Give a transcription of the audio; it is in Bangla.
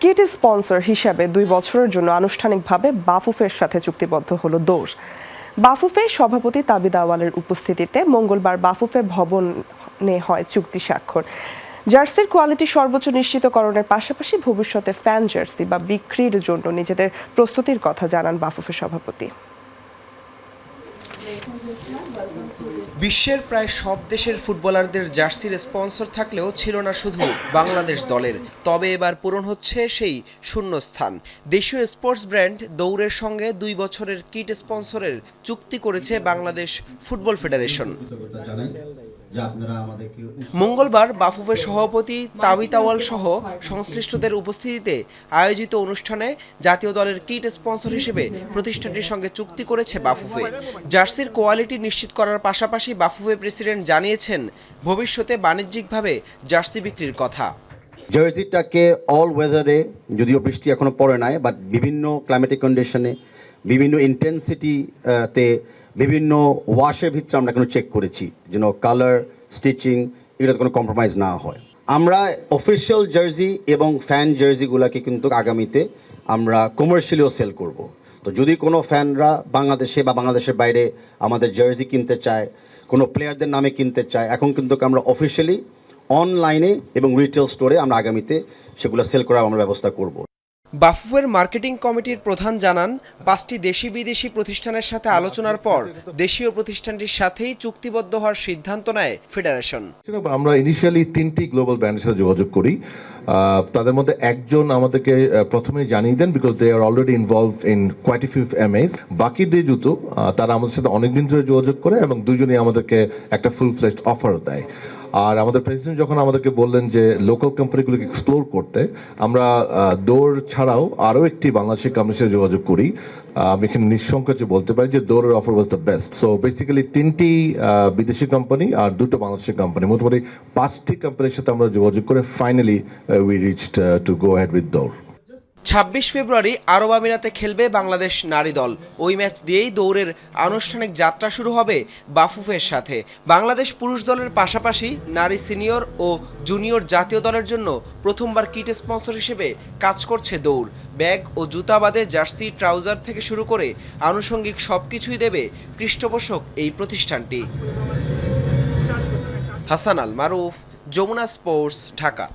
কিট স্পন্সর হিসাবে দুই বছরের জন্য আনুষ্ঠানিকভাবে বাফুফের সাথে চুক্তিবদ্ধ হল দোষ। বাফুফে সভাপতি তাবিদ আওয়ালের উপস্থিতিতে মঙ্গলবার বাফুফে ভবনে হয় চুক্তি স্বাক্ষর। জার্সির কোয়ালিটি সর্বোচ্চ নিশ্চিতকরণের পাশাপাশি ভবিষ্যতে ফ্যান জার্সি বা বিক্রির জন্য নিজেদের প্রস্তুতির কথা জানান বাফুফে সভাপতি। বিশ্বের প্রায় সব দেশের ফুটবলারদের জার্সির স্পন্সর থাকলেও ছিল না শুধু বাংলাদেশ দলের। তবে এবার পূরণ হচ্ছে সেই শূন্য স্থান দেশীয় স্পোর্টস ব্র্যান্ড দৌড়ের সঙ্গে দুই বছরের কিট স্পন্সরের চুক্তি করেছে বাংলাদেশ ফুটবল ফেডারেশন। কৃতজ্ঞতা জানাই যে আপনারা আমাদেরকে মঙ্গলবার বাফুফের সভাপতি তাবিত আওয়াল সহ সংশ্লিষ্টদের উপস্থিতিতে আয়োজিত অনুষ্ঠানে জাতীয় দলের কিট স্পন্সর হিসেবে প্রতিষ্ঠানটির সঙ্গে চুক্তি করেছে বাফুফে। জার্সির কোয়ালিটি নিশ্চিত করার পাশাপাশি বাফুফে প্রেসিডেন্ট জানিয়েছেন ভবিষ্যতে বাণিজ্যিকভাবে জার্সি বিক্রির কথা। জার্সিটাকে অল ওয়েদারে যদিও বৃষ্টি এখনও পড়ে নাই বাট বিভিন্ন ক্লাইমেটিক কন্ডিশনে বিভিন্ন ইন্টেন্সিটি তে বিভিন্ন ওয়াশের ভিতরে আমরা এখনও চেক করেছি যেন কালার স্টিচিং এগুলোতে কোনো কম্প্রোমাইজ না হয়। আমরা অফিসিয়াল জার্সি এবং ফ্যান জার্সিগুলোকে কিন্তু আগামীতে আমরা কমার্শিয়ালিও সেল করব। তো যদি কোনো ফ্যানরা বাংলাদেশে বা বাংলাদেশের বাইরে আমাদের জার্সি কিনতে চায়, কোনো প্লেয়ারদের নামে কিনতে চায়, এখন কিন্তু আমরা অফিসিয়ালি অনলাইনে এবং রিটেল স্টোরে আমরা আগামীতে সেগুলো সেল করার আমরা ব্যবস্থা করব। বাফুফের মার্কেটিং কমিটির প্রধান জানান, পাঁচটি দেশি বিদেশি প্রতিষ্ঠানের সাথে আলোচনার পর দেশীয় প্রতিষ্ঠানটির সাথেই চুক্তিবদ্ধ হওয়ার সিদ্ধান্ত নেয় ফেডারেশন। আমরা ইনিশিয়ালি তিনটি গ্লোবাল ব্র্যান্ডের সাথে যোগাযোগ করি। তাদের মধ্যে একজন আমাদেরকে প্রথমে জানিয়ে দেন because they are already involve in quite few MS বাকি দুই জুতো তারা আমাদের সাথে অনেকদিন ধরে যোগাযোগ করে এবং দুজনেই আমাদেরকে একটা ফুল ফ্লেস্ট অফারও দেয়। আর আমাদের প্রেসিডেন্ট যখন আমাদেরকে বললেন যে লোকাল কোম্পানিগুলোকে এক্সপ্লোর করতে, আমরা দৌড় ছাড়াও আরও একটি বাংলাদেশি কোম্পানির সাথে যোগাযোগ করি। আমি এখানে নিঃসংকোচে বলতে পারি যে দৌড়ের offer was the best so basically তিনটি বিদেশি কোম্পানি আর দুটো বাংলাদেশি কোম্পানি মোটামুটি পাঁচটি কোম্পানির সাথে আমরা যোগাযোগ করে finally we reached to go ahead with দৌড়। ছাব্বিশ ফেব্রুয়ারি আরব আমিরাতে খেলবে বাংলাদেশ নারী দল। ওই ম্যাচ দিয়েই দৌড়ের আনুষ্ঠানিক যাত্রা শুরু হবে বাফুফের সাথে। বাংলাদেশ পুরুষ দলের পাশাপাশি নারী সিনিয়র ও জুনিয়র জাতীয় দলের জন্য প্রথমবার কিট স্পন্সর হিসেবে কাজ করছে দৌড়। ব্যাগ ও জুতা বাদে জার্সি, ট্রাউজার থেকে শুরু করে আনুষঙ্গিক সব কিছুই দেবে পৃষ্ঠপোষক এই প্রতিষ্ঠানটি। হাসান আল মারুফ যমুনা স্পোর্টস, ঢাকা।